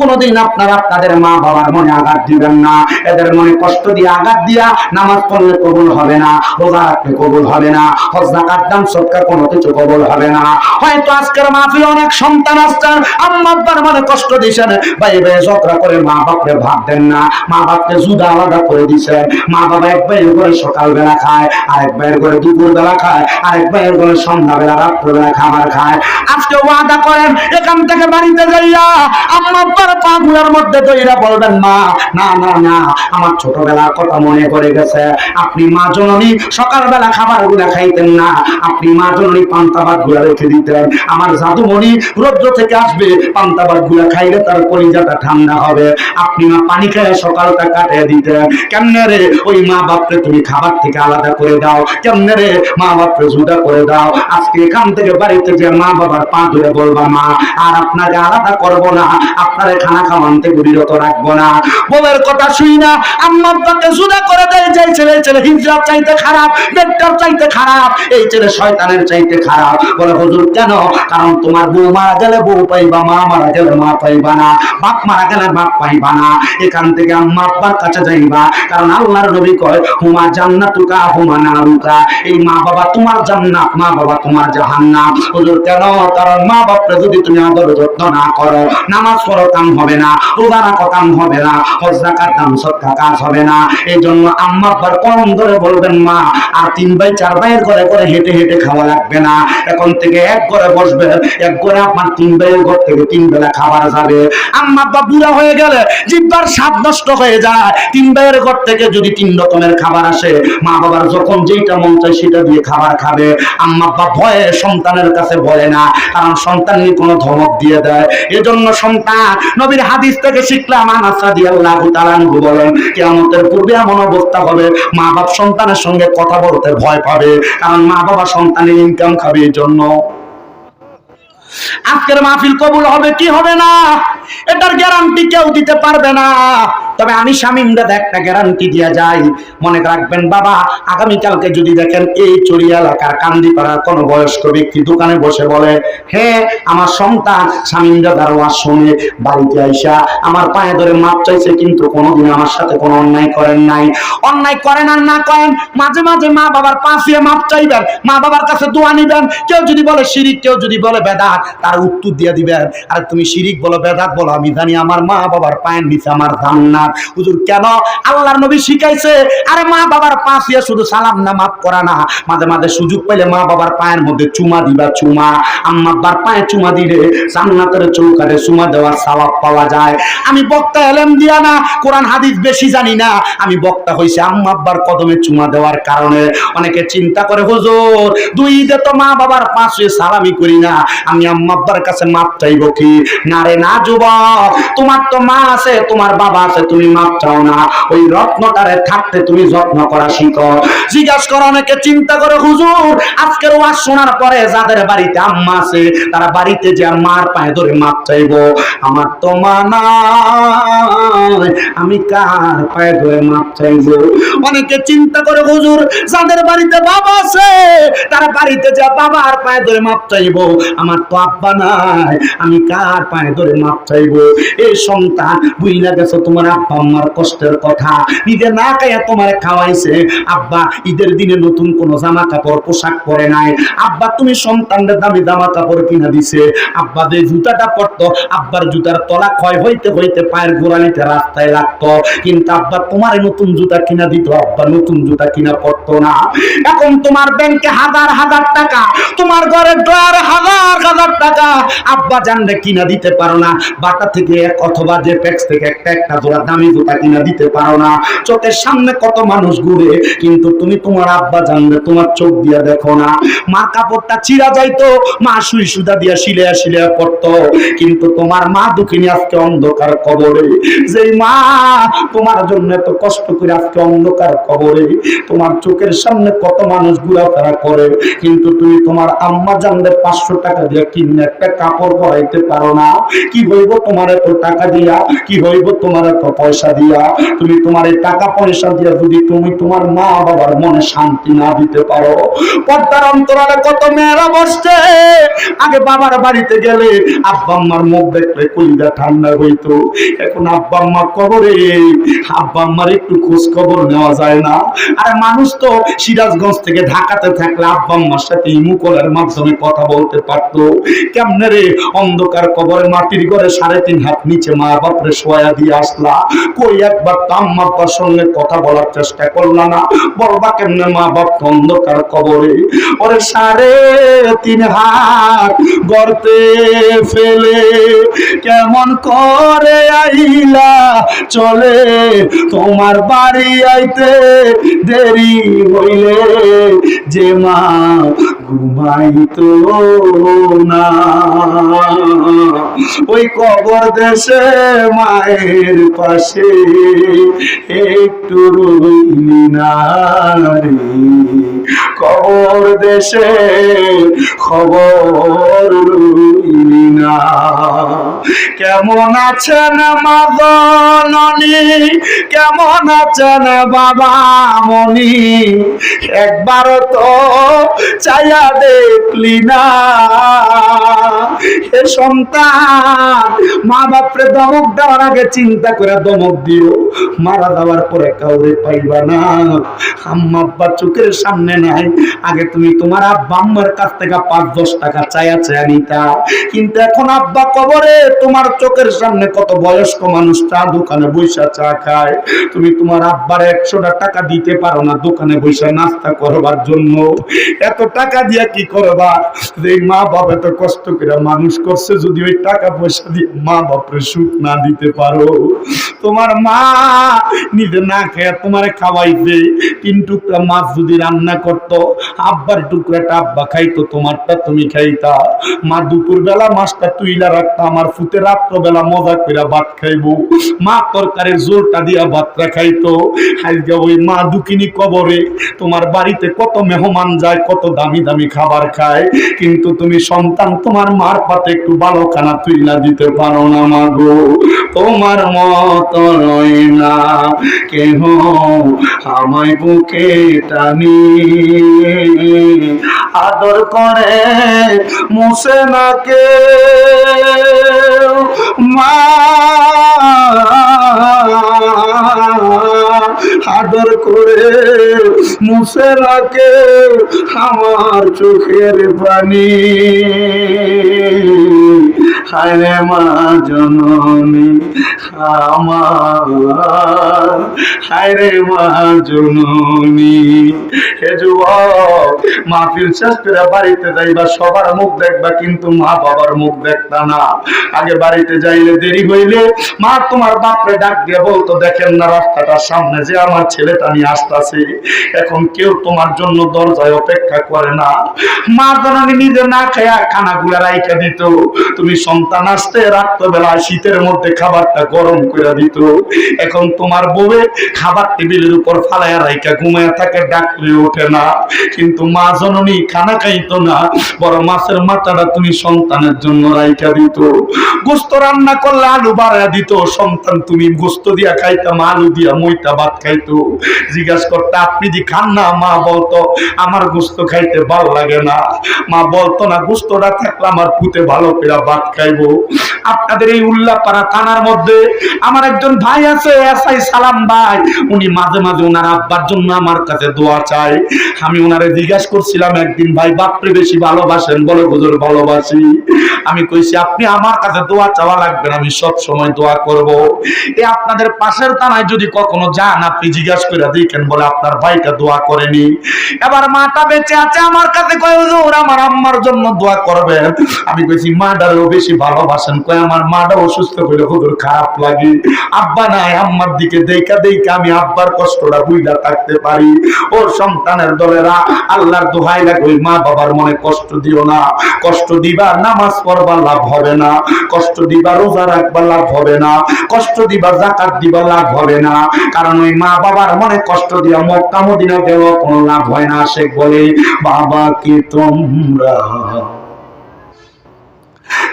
কোনোদিন আপনারা আপনাদের মা বাবার মনে আঘাত দিবেন না। এদের মনে কষ্ট দিয়ে আঘাত দিয়া নামাজ পড়লে কবুল হবে না, রোজা রাখলে কবুল হবে না, হজ, জাকাত, দান সৎকার কোনো কিছু কবুল হবে না। হয়তো আজকের মাহফিলে অনেক সন্তান আসছেন, আম্মা আব্বার মনে কষ্ট দিছেন ভাই ভাই, ঝগড়া করে মা বাপরে ভাত দেন না। মা বাপকে জুদা আলাদা করে দিছেন মা বাবা এক ভাইয়ের করে সকালবেলা খায়, আরেক ভাইয়ের করে দুপুর বেলা খায়, আরেক ভাইয়ের করে সন্ধ্যাবেলা, রাত্রবেলা খাবার খায়। আজকে ওয়াদা করেন, এখান থেকে বাড়িতে যাইয়া আম্মা আব্বার পা গুলার মধ্যে দইরা বলবেন, মা, না না না, আমার ছোটবেলার কথা মনে পড়ে গেছে। আপনি মা জননী, সকালবেলা খাবারগুলা খাইতেন না। আপনি মা জননী পান্তাবাদগুলা রেখে দিতেন। আমার জাদুমণি রৌদ্র থেকে আসবে পান্তাবাদগুলা খাইলে তার কলিজাটা ঠান্ডা হবে। আপনি মা পানি খেয়ে সকালটা কাটিয়ে দিতেন। কেমনে রে ওই মা বাপকে তুমি খাবার থেকে আলাদা করে দাও? কেমনে রে মা বাপকে জুদা করে দাও? আজকে এখান থেকে বাড়িতে যে মা বাবার পা ধরে বলবা, মা, আর আপনাকে আলাদা করব না। আপনারে খানা খাওয়ান থেকে বিরত রাখব না। বউয়ের কথা শুই না। আম্মা আব্বাকে জুদা করে দেয় যে ছেলে ছেলে হিজরাত চাইতে খারাপ বেটার চাইতে খারাপ, এই ছেলে শয়তানের চাইতে খারাপ। বলে, হুজুর, কেন? কারণ তোমার বউ মারা গেলে বউ পাইবা, মা মারা গেলে মা পাইবা না, বাপ মারা গেলে বাপ পাইবা না। এখান থেকে আম্মা আব্বার কাছে যাইবা, কারণ আল্লাহর নবী কয়, হুমা জান্নাতুকা, হুমা নারুকা। এই মা বাবা তোমার জান্নাত, মা বাবা তোমার জাহান্নাম হুজুর, কেন? কারণ মা বাপরে যদি তুমি আদর যত্ন না করো, নামাজ পড়ো কাম হবে না রোজা রাখো হবে না, হজ দাম সৎকা কাজ হবে না। এই জন্য আম্মা কম ধরে বলবেন, মা, আর তিন ভাই, চার ভাইয়ের ঘরে করে হেঁটে হেঁটে খাওয়া লাগবে না। এখন থেকে এক ঘরে বসবে, এক ঘরে আপনার তিন ভাইয়ের ঘর থেকে তিন বেলা খাবার যাবে। আম্মা বুড়া হয়ে গেলে জিব্বার স্বাদ নষ্ট হয়ে যায়। তিন ভাইয়ের ঘর থেকে যদি তিন রকমের খাবার আসে, মা বাবার যখন যেটা মন চায় সেটা দিয়ে খাবার খাবে। আম্মা ভয়ে সন্তানের কাছে বলে না, কারণ সন্তানই কোনো ধমক দিয়ে দেয়। এজন্য সন্তান নবীর হাদিস থেকে শিখলাম আনাস রাদিয়াল্লাহু তাআলা বলেন, কিয়ামতের পূর্বে এমন অবস্থা হবে মা বাপ সন্তানের সঙ্গে কথা বলতে ভয় পাবে, কারণ মা বাবা সন্তানের ইনকাম খাবে এই জন্য আজকের মাহফিল কবুল হবে কি হবে না? এটার গ্যারান্টি কেউ দিতে পারবে না। তবে আমি স্বামীমরা একটা গ্যারান্টি দিয়া যাই। মনে রাখবেন, বাবা, আগামীকালকে যদি দেখেন এই চড়িয়া এলাকার কান্দিপাড়ার কোন বয়স্ক ব্যক্তি দোকানে বসে বলে হ্যাঁ আমার সন্তান স্বামীমরা দারোয়ার শুনে, বাড়িতে আইসা আমার পায়ে ধরে মাপ চাইছে, কিন্তু কোনোদিন আমার সাথে কোনো অন্যায় করেন নাই। অন্যায় করেন আর না করেন, মাঝে মাঝে মা বাবার পাশে মাপ চাইবেন, মা বাবার কাছে দোয়া নিবেন। কেউ যদি বলে শিরিক, কেউ যদি বলে বেদাত, তার উত্তর দিয়ে দিবেন। আর তুমি শিরিক বলো, বেদাত বলো, আমি জানি আমার মা বাবার পায়ের নিচে আমার জান্নাত। হুজুর কেন? আল্লাহর নবী শিখাইছে, আরে মা বাবার শুধু সালাম না, মাফ করা না। মাঝে মাঝে সুযোগ পেলে মা বাবার পায়ের মধ্যে চুমা দিবা, চুমা। পায়ে চুমা দিলে চুমা দেওয়ার সওয়াব পাওয়া যায়। আমি বক্তা এলেম দিয়া না, কোরআন, হাদিস বেশি জানি না। আমি বক্তা হইছে আম্মা আব্বার কদমে চুমা দেওয়ার কারণে। অনেকে চিন্তা করে, হুজুর, দুই ঈদে তো মা বাবার পাশে সালামি করি না। আমি আম্মা আব্বার কাছে মাপ চাইব কি? না রে, না যুবক, তোমার তো মা আছে, তোমার বাবা আছে তুমি মাপ চাও না। ওই রত্নটারে থাকতে তুমি যত্ন করা শিখো। জিজ্ঞাসা করো অনেকে, চিন্তা করে হুজুর, আজকের ওয়াজ শোনার পরে যাদের বাড়িতে আম্মা আছে, তারা বাড়িতে যে মার পায়ে ধরে মাপ চাইব। আমার তো মা আমি কার পায়ে ধরে মাপ চাইব? অনেকে চিন্তা করে হুজুর, যাদের বাড়িতে বাবা আছে, তারা বাড়িতে যা বাবার পায়ে ধরে মাপ চাইব। আমার তো আব্বা নাই, আমি কার পায়ে ধরে মাপ চাইব? এই সন্তান বুঝলা গেছো তোমার আম্মার কষ্টের কথা। নিজে না খাইয়া তোমার খাওয়াইছে। আব্বা, ঈদের দিনে নতুন কোনো জামা কাপড় পোশাক পরে নাই। আব্বা, তুমি সন্তানদের দামি জামা কাপড় কিনা দিছে। আব্বা, যে জুতাটা পরতো, আব্বার জুতার তলা ক্ষয় হইতে হইতে পায়ের গোড়ালিতে রাস্তায় লাগতো। কিন্তু আব্বা, তোমার নতুন জুতা কিনা দিত। আব্বা, নতুন জুতা কিনা পড়তো না। এখন তোমার ব্যাংকে হাজার হাজার টাকা। তোমার ঘরে ড্রয়ার হাজার হাজার টাকা। আব্বা জানলে কিনা দিতে পারো না। বাটা থেকে এক অথবা যে প্যাক্স থেকে একটা একটা জোড়া দামি জুতা কিনা দিতে পারো না। চোখের সামনে কত মানুষ ঘুরে, কিন্তু তুমি তোমার আব্বা জানলে, তোমার চোখ দিয়া দেখো না। মা কাপড়টা চিরা যাইতো, মা সুই সুদা দিয়া শিলেয়া শিলেয়া পড়তো। কিন্তু তোমার মা দুঃখিনী আজকে অন্ধকার কবরে। যেই মা, তোমার জন্য এত কষ্ট করে আজকে অন্ধকার কবরে। তোমার চোখের সামনে কত মানুষ ঘোরাফেরা করে, কিন্তু তুমি তোমার আম্মা জানলে পাঁচশো টাকা দিয়ে কিনে একটা কাপড় পরাইতে পারো না। কি হইব তোমার এত টাকা দিয়া? কি হইব তোমার এত পয়সা দিয়া, তুমি তোমার এই টাকা পয়সা দিয়া যদি তুমি তোমার মা বাবার মনে শান্তি না দিতে পারো, পর্দার অন্তরালে কত মেয়েরা বসছে। আগে বাবার বাড়িতে গেলে আব্বা আম্মার মুখ দেখলে কলিজা ঠান্ডা হইতো। এখন আব্বা আম্মা কবরে, আব্বা আম্মার একটু খোঁজ খবর নেওয়া যায় না। আর মানুষ তো সিরাজগঞ্জ থেকে ঢাকাতে থাকলে আব্বা আম্মার সাথে ইমু কলের মাধ্যমে কথা বলতে পারতো। কেমনে রে? অন্ধকার কবরে মাটির ঘরে সাড়ে তিন হাত নিচে মা বাপরে শোয়া দিয়ে আসলা। কই একবার তো আম্মা সঙ্গে কথা বলার চেষ্টা করলা না? বলবা কেমনে মা বাপ অন্ধকার কবরে? ওরে সাড়ে তিন হাত গর্তে ফেলে কেমন করে আইলা চলে? তোমার বাড়ি আইতে দেরি হইলে যে মা ঘুমাইতো না। ওই কবর দেশে মায়ের পাশে একটু রইলি না রে। কবর দেশে খবর রইলি। না। কেমন আছেন মা জননী কেমন আছেন বাবা মনি একবার তো চাইয়া দেখলি না। হে সন্তান, মা বাপরে দমক দেওয়ার আগে চিন্তা করে দমক দিও। মারা দেওয়ার পরে কাউরে পাইবা না। আম্মা আব্বা চোখের সামনে নাই। আগে তুমি তোমার আব্বা আম্মার কাছ থেকে পাঁচ দশ টাকা চায়া চায়া নিতা। কিন্তু এখন আব্বা কবরে, তোমার চোখের সামনে কত বয়স্ক মানুষ চা দোকানে বৈশা চা খায়। তুমি তোমার আব্বার একশোটা টাকা দিতে পারো না, দোকানে বৈশা নাস্তা করবার জন্য। এত টাকা দিয়া কি করবা? যে মা বাপ এত কষ্ট করে মানুষ করছে, যদি ওই টাকা পয়সা দিয়ে মা বাপরে সুখ না দিতে পারো। তোমার মা নিজে না খেয়ে তোমার খাওয়াইবে তিন টুকরা মাছ যদি রান্না করতো, আব্বার টুকরাটা আব্বা খাইতো, তোমারটা তুমি খাইতা। মা দুপুর বেলা মাছটা তুইলা রাখতা, আমার ফুতে রাত্র বেলা মজা করে ভাত খাইবো। মা তরকারির জোরটা দিয়া ভাতটা খাইতো। আজকে ওই মা দুকিনি কবরে, তোমার বাড়িতে কত মেহমান যায়, কত দামি দামি খাবার খায়। কিন্তু তুমি সন্তান, তোমার মার পাতে একটু ভালো খানা তুইলা দিতে পারো না মা গো। তোমার মত নয় না। কেহ আমায় বুকে টানি। আদর করে মুসে না কে মা, আদর করে মুসে রাখে আমার চোখের পানি। হায় মা জননী, আমার। হায় রে মা জননী, হে যুবক, মাহফিল শেষ বাড়িতে যাইবা, সবার মুখ দেখবা, কিন্তু মা বাবার মুখ দেখতা না। আগে বাড়িতে যাইলে দেরি হইলে মা তোমার বাপরে ডাক দিয়ে বলতো, দেখেন না রাস্তাটার সামনে যে আমার ছেলেটা নিয়ে আসতেছে, এখন কেউ তোমার জন্য দরজায় অপেক্ষা করে না। মা জননী নিজে না খায়া খানাগুলা রাইখা দিত। তুমি সন্তান আসতে রাত্রবেলা শীতের মধ্যে খাবারটা গরম করে দিত। এখন তোমার বউয়ে খাবার টেবিলের উপর ফালাইয়া রাইখা ঘুমায়া থাকে ডাকলে ওঠে না। কিন্তু মা জননী খানা খাইতো না, বড় মাছের মাথাটা তুমি সন্তানের জন্য রাইখা দিত। গোস্ত রান্না করলে আলু বাড়া দিত, সন্তান তুমি গোস্ত দিয়া খাইতাম, আলু দিয়া মইটা ভাত খাইতো। জিজ্ঞাসা করতে, আপনি যে খান না মা, বলতো, আমার গোস্ত খাইতে ভালো লাগে না। মা বলতো, না, গোস্তটা থাকলে আমার পুঁতে ভালো করে ভাত খাইবো আপনাদের এই উল্লাপাড়া থানার মধ্যে আমার একজন ভাই আছে এসআই সালাম ভাই। উনি মাঝে মাঝে ওনার আব্বার জন্য আমার কাছে দোয়া চায়। আমি ওনারে জিজ্ঞাসা করছিলাম, একদিন ভাই বাপরে বেশি ভালোবাসেন? বলে, হুজুর, ভালোবাসি। আমি কইছি, আপনি আমার কাছে দোয়া চাওয়া লাগবে আমি সব সময় দোয়া করব। এ আপনাদের পাশের থানায় যদি কখনো যান, আপনি জিজ্ঞাসা করে দেখেন, বলে, আপনার ভাইটা দোয়া করেনি। এবার মাটা বেঁচে আছে আমার কাছে, কয়, হুজুর, আমার আম্মার জন্য দোয়া করবেন? আমি কইছি মাটারও বেশি ভালোবাসেন। কয়, আমার মাটা অসুস্থ হইলে হুজুর খারাপ লাগে। আব্বা নাই, আম্মার দিকে দেখা দেখা আমি আব্বার কষ্টটা বুঝা থাকতে পারি। ওর সন্তানের দলেরা, আল্লাহর দোহাই লাগে মা বাবার মনে কষ্ট দিও না। কষ্ট দিবা, নামাজ পড়বা, লাভ হবে না। কষ্ট দিবা, রোজা রাখবা, লাভ হবে না। কষ্ট দিবা জাকাত দিবা, লাভ হবে না। কারণ ওই মা বাবার মনে কষ্ট দিয়া মক্কা মদিনা গেল কোনো লাভ হয় না। সে বলে, বাবা কি তোমরা?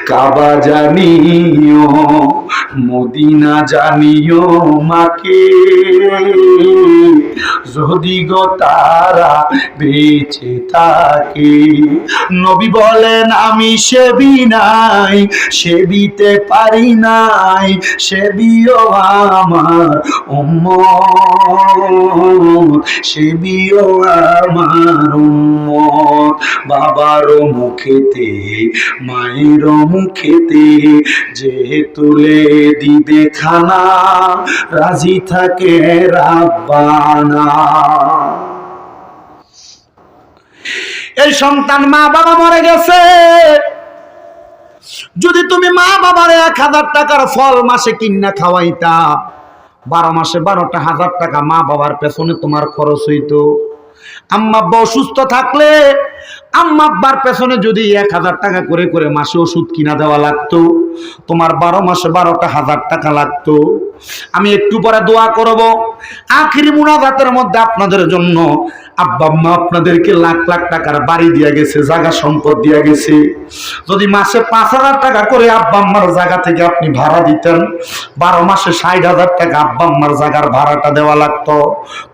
কাবা জানিও। মদিনা জানিও মাকে। যদি গো তারা বেঁচে থাকে, নবী বলেন, আমি সেবি নাই, সেবিতে পারি নাই, সেবিও আমার উম্মত, সেবিও আমার বাবারও মুখেতে মায়েরও মুখেতে যে তুলে দিবে খানা, রাজি থাকে রাব্বানা। এই সন্তান মা বাবা মরে গেছে। যদি তুমি মা বাবার এক হাজার টাকার ফল মাসে কিনা খাওয়াইতা, বারো মাসে বারোটা হাজার টাকা মা বাবার পেছনে তোমার খরচ হইতো। আম্মা অসুস্থ থাকলে আম্মা আব্বার পেছনে যদি এক হাজার টাকা করে করে মাসে ওষুধ কিনা দেওয়া লাগতো, তোমার বারো মাসে বারোটা হাজার টাকা লাগতো। আমি একটু পরে দোয়া করব। আখিরি মুনাজাতের মধ্যে আপনাদের জন্য আব্বা আম্মা আপনাদেরকে লাখ লাখ টাকার বাড়ি দিয়া গেছে, জায়গা সম্পদ দিয়া গেছে। যদি মাসে পাঁচ হাজার টাকা করে আব্বা আম্মার জায়গা থেকে আপনি ভাড়া দিতেন, বারো মাসে ষাট হাজার টাকা আব্বা আম্মার জায়গার ভাড়াটা দেওয়া লাগতো।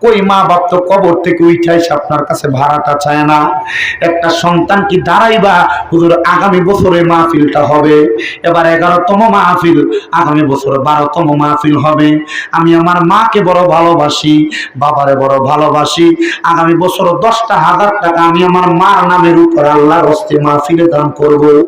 কই মা বাপ তো কবর থেকে উঠাইছে আপনার কাছে ভাড়াটা চায় না। একটা সন্তান কি দাঁড়াইবা? হুজুর, আগামী বছরে মাহফিলটা হবে। এবার এগারোতম মাহফিল, আগামী বছরে বারোতম মাহফিল। হবে। আমি আমার মাকে বড় ভালোবাসি, বাবারে বড় ভালোবাসি। আগামী বছর দশটা হাজার টাকা আমি আমার মার নামের উপর আল্লাহর হস্তে মাহফিলে দান করব।